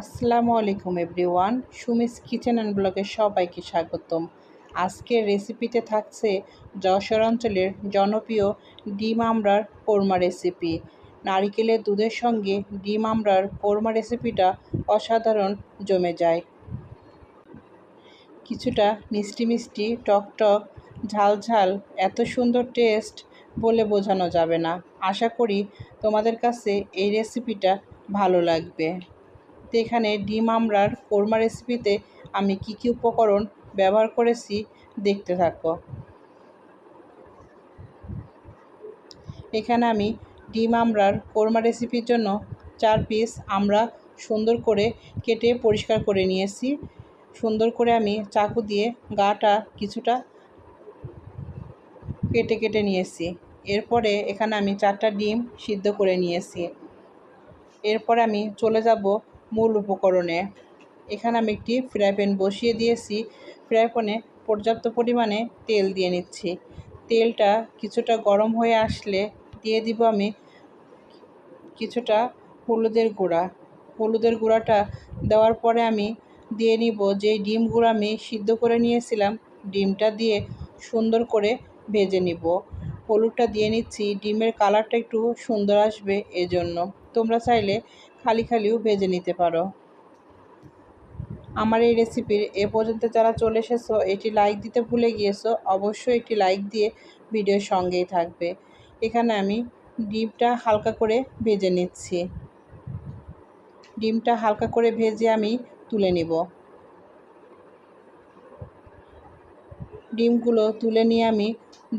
আসসালামু আলাইকুম everyone. Sumi's kitchen and ব্লগে সবাইকে স্বাগতম। আজকের রেসিপিতে থাকছে যশোর অঞ্চলের জনপ্রিয় ডিম আমড়ার কোরমা রেসিপি। নারিকেলের দুধের সঙ্গে ডিম আমড়ার কোরমা রেসিপিটা অসাধারণ জমে যায়। কিছুটা মিষ্টি মিষ্টি, টক টক, ঝাল ঝাল, এত সুন্দর টেস্ট বলে বোঝানো যাবে না। আশা করি তোমাদের কাছে এই রেসিপিটা ভালো লাগবে। তো এখানে ডিম আমড়ার কোরমা রেসিপিতে আমি কি কি উপকরণ ব্যবহার করেছি দেখতে থাকো। এখানে আমি ডিম আমড়ার কোরমা রেসিপির জন্য চার পিস আমরা সুন্দর করে কেটে পরিষ্কার করে নিয়েছি। সুন্দর করে আমি চাকু দিয়ে গাটা কিছুটা কেটে কেটে নিয়েছি। এরপরে এখানে আমি চারটা ডিম সিদ্ধ করে নিয়েছি। এরপরে আমি চলে যাব মূল উপকরণে। এখানে আমি একটি ফ্রাই প্যান বসিয়ে দিয়েছি। ফ্রাই প্যানে পর্যাপ্ত পরিমাণে তেল দিয়ে নিচ্ছি। তেলটা কিছুটা গরম হয়ে আসলে দিয়ে দিব আমি কিছুটা হলুদের গুঁড়া। হলুদের গুঁড়াটা দেওয়ার পরে আমি দিয়ে নিব যে ডিমগুলো আমি সিদ্ধ করে নিয়েছিলাম, ডিমটা দিয়ে সুন্দর করে ভেজে নিব। হলুদটা দিয়ে নিচ্ছি, ডিমের কালারটা একটু সুন্দর আসবে এজন্য। তোমরা চাইলে খালি খালিও ভেজে নিতে পারো। আমার এই রেসিপির এ পর্যন্ত যারা চলে এসেছ, এটি লাইক দিতে ভুলে গিয়েছো, অবশ্যই একটি লাইক দিয়ে ভিডিওর সঙ্গেই থাকবে। এখানে আমি ডিমটা হালকা করে ভেজে নিচ্ছি। ডিমটা হালকা করে ভেজে আমি তুলে নিব। ডিমগুলো তুলে নিয়ে আমি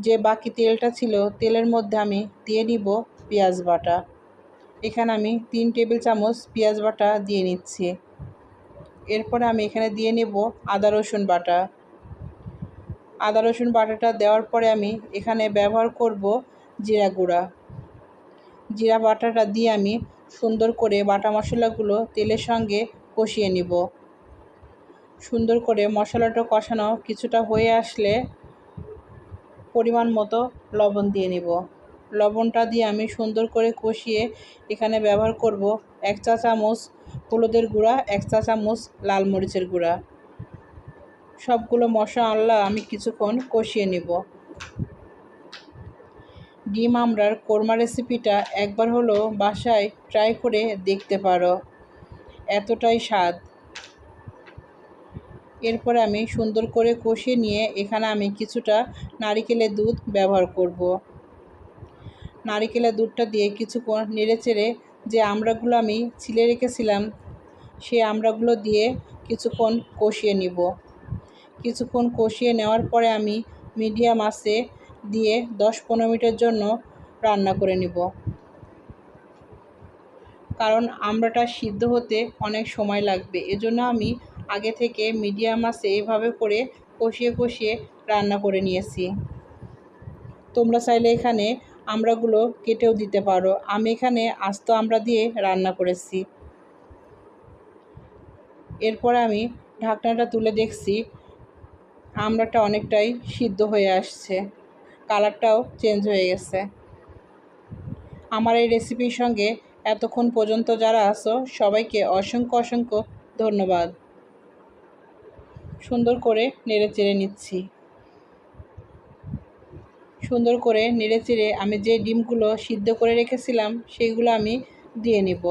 যে বাকি তেলটা ছিল, তেলের মধ্যে আমি দিয়ে নিব পেঁয়াজ বাটা। এখানে আমি তিন টেবিল চামচ পেঁয়াজ বাটা দিয়ে নিচ্ছি। এরপরে আমি এখানে দিয়ে নেব আদা, রসুন বাটা। আদা, রসুন বাটাটা দেওয়ার পরে আমি এখানে ব্যবহার করব জিরা গুঁড়া। জিরা বাটাটা দিয়ে আমি সুন্দর করে বাটা মশলাগুলো তেলের সঙ্গে কষিয়ে নিব। সুন্দর করে মশলাটা কষানো কিছুটা হয়ে আসলে পরিমাণ মতো লবণ দিয়ে নিব। লবণটা দিয়ে আমি সুন্দর করে কষিয়ে এখানে ব্যবহার করব এক চা চামচ হলুদের গুঁড়া, এক চা চামচ লাল মরিচের গুঁড়া। সবগুলো মশলা আমি কিছুক্ষণ কষিয়ে নিব। ডিম আমড়ার কোরমা রেসিপিটা একবার হলো বাসায় ট্রাই করে দেখতে পারো। এতটাই স্বাদ। এরপরে আমি সুন্দর করে কষিয়ে নিয়ে এখানে আমি কিছুটা নারিকেলের দুধ ব্যবহার করব। নারিকেলের দুধটা দিয়ে কিছুক্ষণ নেড়ে চেড়ে যে আমড়াগুলো আমি ছিলে রেখেছিলাম সেই আমড়াগুলো দিয়ে কিছুক্ষণ কষিয়ে নিব। কিছুক্ষণ কষিয়ে নেওয়ার পরে আমি মিডিয়াম আঁচে দিয়ে দশ পনেরো মিনিটের জন্য রান্না করে নিব। কারণ আমড়াটা সিদ্ধ হতে অনেক সময় লাগবে, এজন্য আমি আগে থেকে মিডিয়াম আঁচে এভাবে করে কষিয়ে কষিয়ে রান্না করে নিয়েছি। তোমরা চাইলে এখানে আমড়াগুলো কেটেও দিতে পারো। আমি এখানে আস্ত আমড়া দিয়ে রান্না করেছি। এরপর আমি ঢাকনাটা তুলে দেখছি আমড়াটা অনেকটাই সিদ্ধ হয়ে আসছে। কালারটাও চেঞ্জ হয়ে গেছে। আমার এই রেসিপির সঙ্গে এতক্ষণ পর্যন্ত যারা আসো সবাইকে অসংখ্য অসংখ্য ধন্যবাদ। সুন্দর করে নেড়ে চেড়ে নিচ্ছি। সুন্দর করে নেড়ে চেড়ে আমি যে ডিমগুলো সিদ্ধ করে রেখেছিলাম সেইগুলো আমি দিয়ে নিব।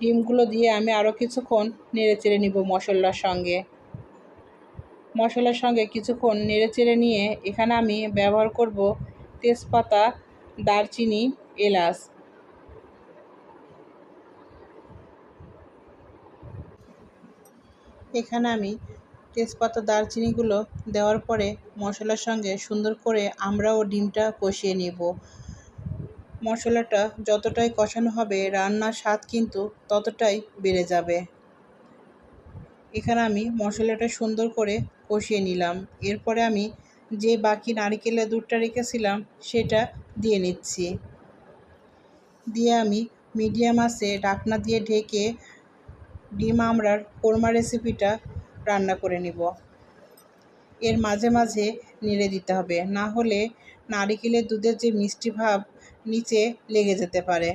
ডিমগুলো দিয়ে আমি আরও কিছুক্ষণ নেড়ে চেড়ে নিব মশলার সঙ্গে। মশলার সঙ্গে কিছুক্ষণ নেড়ে চেড়ে নিয়ে এখানে আমি ব্যবহার করব তেজপাতা, দারচিনি, এলাচ। এখানে আমি তেজপাতা, দারচিনিগুলো দেওয়ার পরে মশলার সঙ্গে সুন্দর করে আমরা ও ডিমটা কষিয়ে নিব। মশলাটা যতটাই কষানো হবে, রান্নার স্বাদ কিন্তু ততটাই বেড়ে যাবে। এখানে আমি মশলাটা সুন্দর করে কষিয়ে নিলাম। এরপরে আমি যে বাকি নারিকেলের দুধটা রেখেছিলাম, সেটা দিয়ে নিচ্ছি। দিয়ে আমি মিডিয়াম আঁচে ঢাকনা দিয়ে ঢেকে ডিম আমড়ার কোরমা রেসিপিটা রান্না করে নিব। এর মাঝে মাঝে নেড়ে দিতে হবে। না হলে নারিকেলের দুধের যে মিষ্টি ভাব নিচে লেগে যেতে পারে।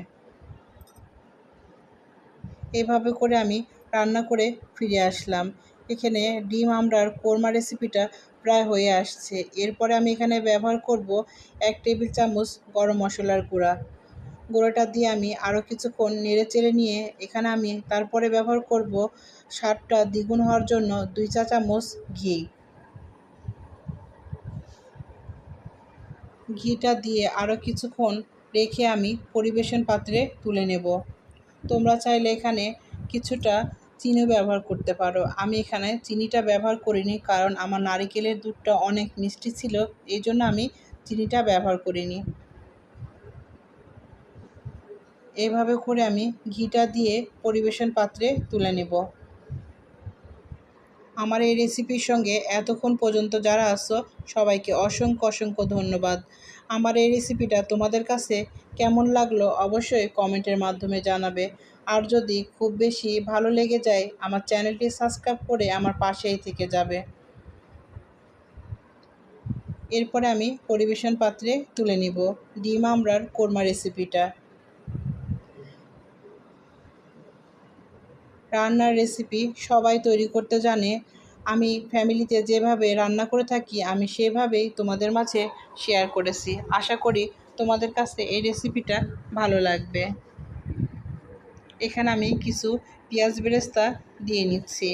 এভাবে করে আমি রান্না করে ফিরে আসলাম। এখানে ডিম আমড়ার কোরমা রেসিপিটা প্রায় হয়ে আসছে। এরপরে আমি এখানে ব্যবহার করব এক টেবিল চামচ গরম মশলার গুঁড়া। গুঁড়োটা দিয়ে আমি আরও কিছুক্ষণ নেড়ে চেড়ে নিয়ে এখানে আমি তারপরে ব্যবহার করব স্বাদটা দ্বিগুণ হওয়ার জন্য দুই চা চামচ ঘি। ঘিটা দিয়ে আরও কিছুক্ষণ রেখে আমি পরিবেশন পাত্রে তুলে নেব। তোমরা চাইলে এখানে কিছুটা চিনি ব্যবহার করতে পারো। আমি এখানে চিনিটা ব্যবহার করিনি কারণ আমার নারিকেলের দুধটা অনেক মিষ্টি ছিল, এই জন্য আমি চিনিটা ব্যবহার করিনি। এইভাবে করে আমি ঘিটা দিয়ে পরিবেশন পাত্রে তুলে নেব। আমার এই রেসিপির সঙ্গে এতক্ষণ পর্যন্ত যারা আসো সবাইকে অসংখ্য অসংখ্য ধন্যবাদ। আমার এই রেসিপিটা তোমাদের কাছে কেমন লাগল অবশ্যই কমেন্টের মাধ্যমে জানাবে। আর যদি খুব বেশি ভালো লেগে যায়, আমার চ্যানেলটি সাবস্ক্রাইব করে আমার পাশেই থেকে যাবে। এরপরে আমি পরিবেশন পাত্রে তুলে নিব। ডিম আমড়ার কোরমা রেসিপিটা রান্নার রেসিপি সবাই তৈরি করতে জানে। আমি ফ্যামিলিতে যেভাবে রান্না করে থাকি, আমি সেভাবেই তোমাদের মাঝে শেয়ার করেছি। আশা করি তোমাদের কাছে এই রেসিপিটা ভালো লাগবে। এখানে আমি কিছু পেঁয়াজ বেরেস্তা দিয়ে নিচ্ছি।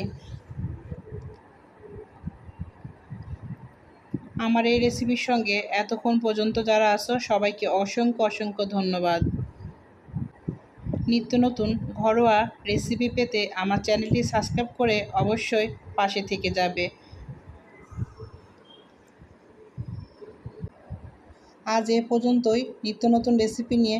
আমার এই রেসিপির সঙ্গে এতক্ষণ পর্যন্ত যারা আসো সবাইকে অসংখ্য অসংখ্য ধন্যবাদ। নিত্য নতুন ঘরোয়া রেসিপি পেতে আমার চ্যানেলটি সাবস্ক্রাইব করে অবশ্যই পাশে থেকে যাবে। আজ এ পর্যন্তই। নিত্য নতুন রেসিপি নিয়ে